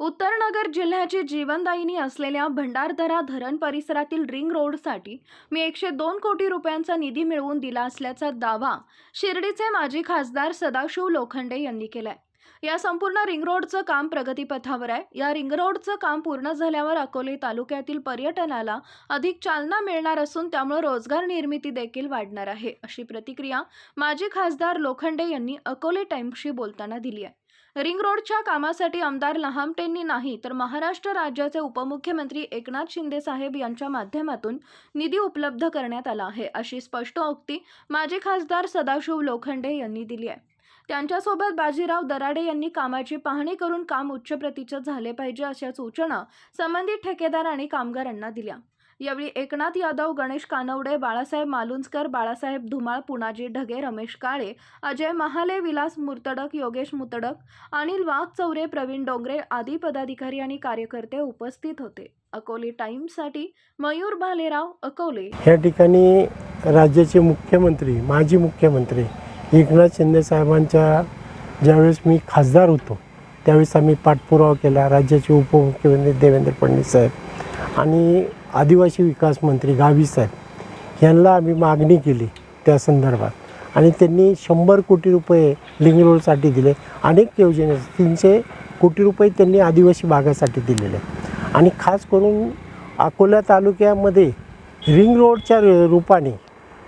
उत्तरनगर जिल्ह्याची जीवनदायिनी असलेल्या भंडारदरा धरण परिसरातील रिंग रोडसाठी मी एकशे दोन कोटी रुपयांचा निधी मिळवून दिला असल्याचा दावा शिर्डीचे माजी खासदार सदाशिव लोखंडे यांनी केलाय. या संपूर्ण रिंग रोडचं काम प्रगतीपथावर आहे. या रिंग रोडचं काम पूर्ण झाल्यावर अकोले तालुक्यातील पर्यटनाला अधिक चालना मिळणार असून त्यामुळे रोजगार निर्मिती देखील वाढणार आहे अशी प्रतिक्रिया माजी खासदार लोखंडे यांनी अकोले टाइम्सशी बोलताना दिली आहे. रिंग रोडच्या कामासाठी आमदार लहामटेंनी नाही तर महाराष्ट्र राज्याचे उपमुख्यमंत्री एकनाथ शिंदे साहेब यांच्या माध्यमातून निधी उपलब्ध करण्यात आला आहे अशी स्पष्ट उक्ती माजी खासदार सदाशिव लोखंडे यांनी दिली आहे. त्यांच्यासोबत बाजीराव दराडे यांनी कामाची पाहणी करून काम उच्च प्रतीचं झाले पाहिजे अशा सूचना संबंधित ठेकेदार आणि कामगारांना दिल्या. यावेळी एकनाथ यादव गणेश कानवडे बाळासाहेब मालुंजकर बाळासाहेब धुमाळ पुनाजी ढगे रमेश काळे अजय महाले विलास मुर्तडक योगेश मुतडक अनिल वाघ चौरे प्रवीण डोंगरे आदी पदाधिकारी आणि कार्यकर्ते उपस्थित होते. अकोले टाइम्ससाठी मयूर भालेराव अकोले. या ठिकाणी राज्याचे मुख्यमंत्री माजी मुख्यमंत्री एकनाथ शिंदे साहेबांच्या ज्यावेळेस मी खासदार होतो त्यावेळेस आम्ही पाठपुरावा केला राज्याचे उपमुख्यमंत्री देवेंद्र फडणवीस साहेब. आणि आदिवासी विकास मंत्री गावी साहेब यांना आम्ही मागणी केली त्या संदर्भात. आणि त्यांनी शंभर कोटी रुपये लिंग रोडसाठी दिले. अनेक योजने तीनशे कोटी रुपये त्यांनी आदिवासी भागासाठी दिलेले. आणि खास करून अकोला तालुक्यामध्ये रिंग रोडच्या र- रूपाने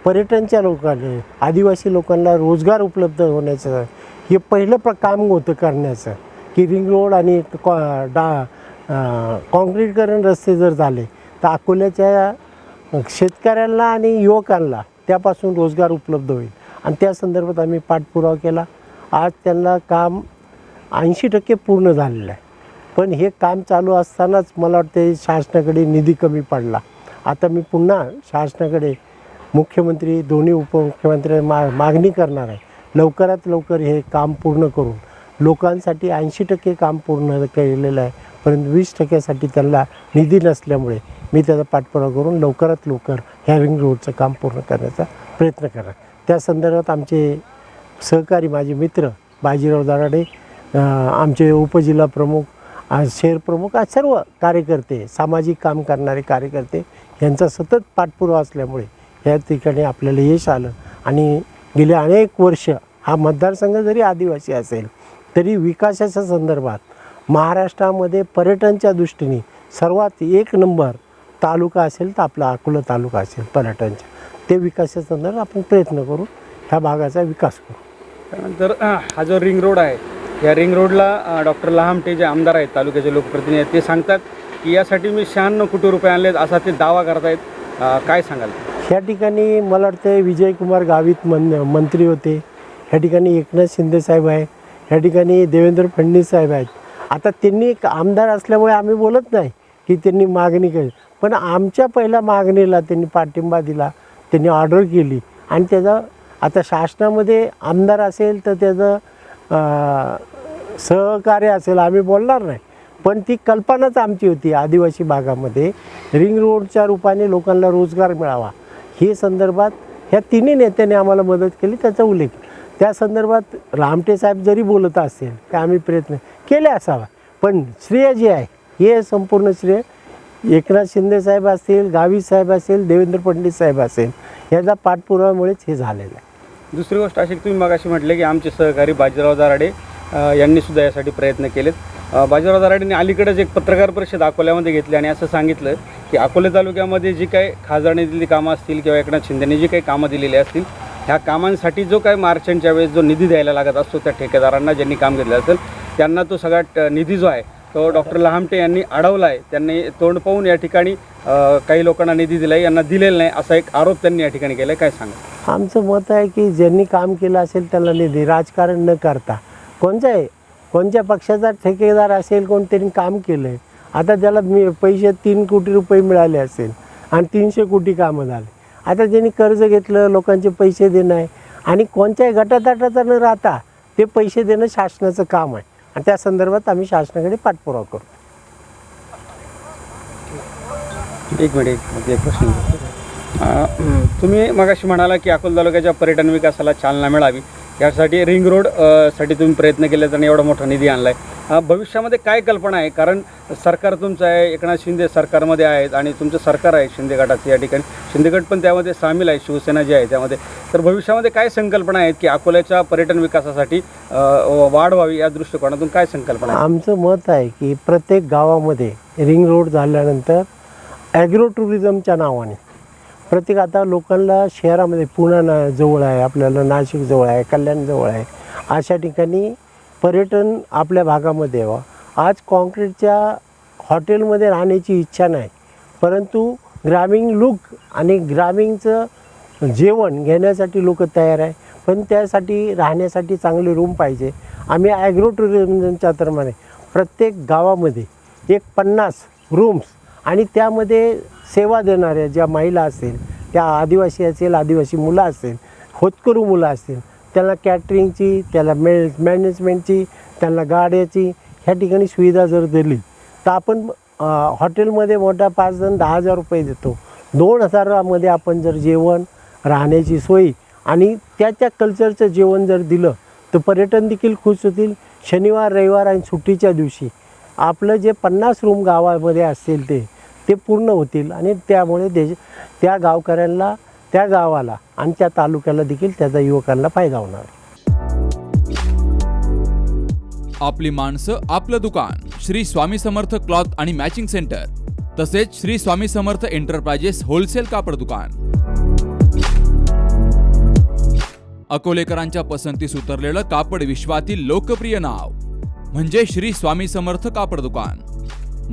पर्यटनच्या लोकांना आदिवासी लोकांना रोजगार उपलब्ध होण्याचं हे पहिलं प्र काम होतं करण्याचं. की रिंग रोड आणि कॉ डा कॉन्क्रीटकरण काँक्रीटकरण रस्ते जर झाले तर अकोल्याच्या शेतकऱ्यांना आणि युवकांना त्यापासून रोजगार उपलब्ध होईल. आणि त्या संदर्भात आम्ही पाठपुरावा केला. आज त्यांना काम ऐंशी टक्के पूर्ण झालेलं आहे. पण हे काम चालू असतानाच मला वाटते शासनाकडे निधी कमी पडला. आता मी पुन्हा शासनाकडे मुख्यमंत्री दोन्ही उपमुख्यमंत्री मा मागणी करणार आहे. लवकरात लवकर हे काम पूर्ण करून लोकांसाठी ऐंशी टक्के काम पूर्ण केलेलं आहे. परंतु वीस टक्क्यासाठी त्यांना निधी नसल्यामुळे मी त्याचा पाठपुरावा करून लवकरात लवकर ह्या रिंग रोडचं काम पूर्ण करण्याचा प्रयत्न करणार. त्या संदर्भात आमचे सहकारी माझे मित्र बाजीराव दराडे आमचे उपजिल्हा प्रमुख शहर प्रमुख आज सर्व कार्यकर्ते सामाजिक काम करणारे कार्यकर्ते यांचा सतत पाठपुरावा असल्यामुळे या ठिकाणी आपल्याला यश आलं आणि गेले अनेक वर्ष हा मतदारसंघ जरी आदिवासी असेल तरी विकासाच्या संदर्भात महाराष्ट्रामध्ये पर्यटनच्या दृष्टीने सर्वात एक नंबर तालुका असेल तर आपला अकोला तालुका असेल पर्यटनच्या. ते विकासाच्या संदर्भात आपण प्रयत्न करू ह्या भागाचा विकास करू. त्यानंतर हा जो रिंग रोड आहे या रिंग रोडला डॉक्टर लहामटे जे आमदार आहेत तालुक्याचे लोकप्रतिनिधी आहेत ते सांगतात की यासाठी मी शहाण्णव कोटी रुपये आणलेत असा ते दावा करतायत. अ, काय सांगाल? ह्या ठिकाणी मला वाटतं विजयकुमार गावित मन मंत्री होते. ह्या ठिकाणी एकनाथ शिंदे साहेब आहे ह्या ठिकाणी देवेंद्र फडणवीस साहेब आहेत. आता त्यांनी एक आमदार असल्यामुळे आम्ही बोलत नाही की त्यांनी मागणी केली. पण आमच्या पहिल्या मागणीला त्यांनी पाठिंबा दिला त्यांनी ऑर्डर केली. आणि त्याचं आता शासनामध्ये आमदार असेल तर त्याचं सहकार्य असेल आम्ही बोलणार नाही. पण ती कल्पनाच आमची होती आदिवासी भागामध्ये. रिंग रोडच्या रूपाने लोकांना रोजगार मिळावा. हे संदर्भात ह्या तिन्ही नेत्यांनी आम्हाला मदत केली त्याचा उल्लेख त्या संदर्भात रामटे साहेब जरी बोलत असेल तर आम्ही प्रयत्न केले असावा पण श्रेय जे आहे हे संपूर्ण श्रेय एकनाथ शिंदे साहेब असतील गावी साहेब असेल देवेंद्र फडणवीस साहेब असेल याचा पाठपुराव्यामुळेच हे झालेलं आहे. दुसरी गोष्ट अशी की तुम्ही मगाशी म्हटले की आमचे सहकारी बाजीराव दराडे यांनी सुद्धा यासाठी प्रयत्न केलेत. बाजीराव दराडेंनी अलीकडेच एक पत्रकार परिषद अकोल्यामध्ये घेतली आणि असं सांगितलं की अकोले तालुक्यामध्ये जी काही खासदारने दिलेली कामं असतील किंवा एकनाथ शिंदेने जी काही कामं दिलेली असतील ह्या कामांसाठी जो काही मार्चंटच्या वेळेस जो निधी द्यायला लागत असतो त्या ठेकेदारांना ज्यांनी काम घेतलं असेल त्यांना तो सगळा ट- निधी जो आहे तो डॉक्टर लहामटे यांनी अडवला आहे त्यांनी तोंड पाहून या ठिकाणी काही लोकांना निधी दिला आहे यांना दिलेला नाही असा एक आरोप त्यांनी या ठिकाणी केला आहे काय सांगा? आमचं मत आहे की ज्यांनी काम केलं असेल त्याला निधी राजकारण न करता. कोणत्याही कोणत्या पक्षाचा ठेकेदार असेल कोणत्यानी काम केलं आहे आता त्याला मी पैसे तीन कोटी रुपये मिळाले असेल आणि तीनशे कोटी कामं झाले. आता ज्यांनी कर्ज घेतलं लोकांचे पैसे देणं आहे. आणि कोणत्याही गटातटाचा न राहता ते पैसे देणं शासनाचं काम आहे. आणि त्या संदर्भात आम्ही शासनाकडे पाठपुरावा करू. एक मिनिट एक मिनिट, एक प्रश्न. तुम्ही मगाशी म्हणाला की अकोला तालुक्याच्या पर्यटन विकासाला चालना मिळावी. यासाठी रिंग रोडसाठी तुम्ही प्रयत्न केले आणि एवढा मोठा निधी आणलाय. आहे भविष्यामध्ये काय कल्पना आहे? कारण सरकार तुमचं आहे एकनाथ शिंदे सरकारमध्ये आहेत आणि तुमचं सरकार आहे शिंदे गटाचं या ठिकाणी. शिंदे गट पण त्यामध्ये सामील आहे शिवसेना जी आहे त्यामध्ये. तर भविष्यामध्ये काय संकल्पना आहेत की अकोल्याच्या पर्यटन विकासासाठी वाढ व्हावी या दृष्टिकोनातून काय संकल्पना आहे आमचं मत आहे की प्रत्येक गावामध्ये रिंग रोड झाल्यानंतर ॲग्रो टुरिझमच्या नावाने प्रत्येक आता लोकांना शहरामध्ये पुणा ना जवळ आहे आपल्याला नाशिक जवळ आहे कल्याण जवळ आहे अशा ठिकाणी पर्यटन आपल्या भागामध्ये यावं. आज कॉन्क्रीटच्या हॉटेलमध्ये राहण्याची इच्छा नाही. परंतु ग्रामीण लुक आणि ग्रामीणचं जेवण घेण्यासाठी लोक तयार आहे. पण त्यासाठी राहण्यासाठी चांगले रूम पाहिजे. आम्ही ॲग्रो टुरिझमच्या तर्माने प्रत्येक गावामध्ये एक पन्नास रूम्स आणि त्यामध्ये सेवा देणाऱ्या ज्या महिला असेल त्या आदिवासी असेल आदिवासी मुलं असेल होतकरू मुलं असतील त्याला कॅटरिंगची त्याला मे मॅनेजमेंटची त्यांना गाड्याची ह्या ठिकाणी सुविधा जर दिली तर आपण हॉटेलमध्ये मोठा पाच जण दहा हजार रुपये देतो. दोन हजारामध्ये आपण जर जेवण राहण्याची सोय आणि त्या त्या कल्चरचं जेवण जर दिलं तर पर्यटन देखील खुश होतील. शनिवार रविवार आणि सुट्टीच्या दिवशी आपलं जे पन्नास रूम गावामध्ये असतील ते ते पूर्ण होतील आणि त्यामुळे देश त्या गावकऱ्यांना त्या गावाला आणि त्या तालुक्याला देखील त्याचा युवकांना फायदा होणार. आपली माणसं आपलं दुकान श्री स्वामी समर्थ क्लॉथ आणि मॅचिंग सेंटर तसेच श्री स्वामी समर्थ एंटरप्राइजेस होलसेल कापड दुकान. अकोलेकरांच्या पसंतीस उतरलेलं कापड विश्वातील लोकप्रिय नाव म्हणजे श्री स्वामी समर्थ कापड दुकान.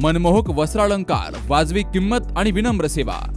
मनमोहक वस्त्रालंकार वाजवी किंमत आणि विनम्र सेवा.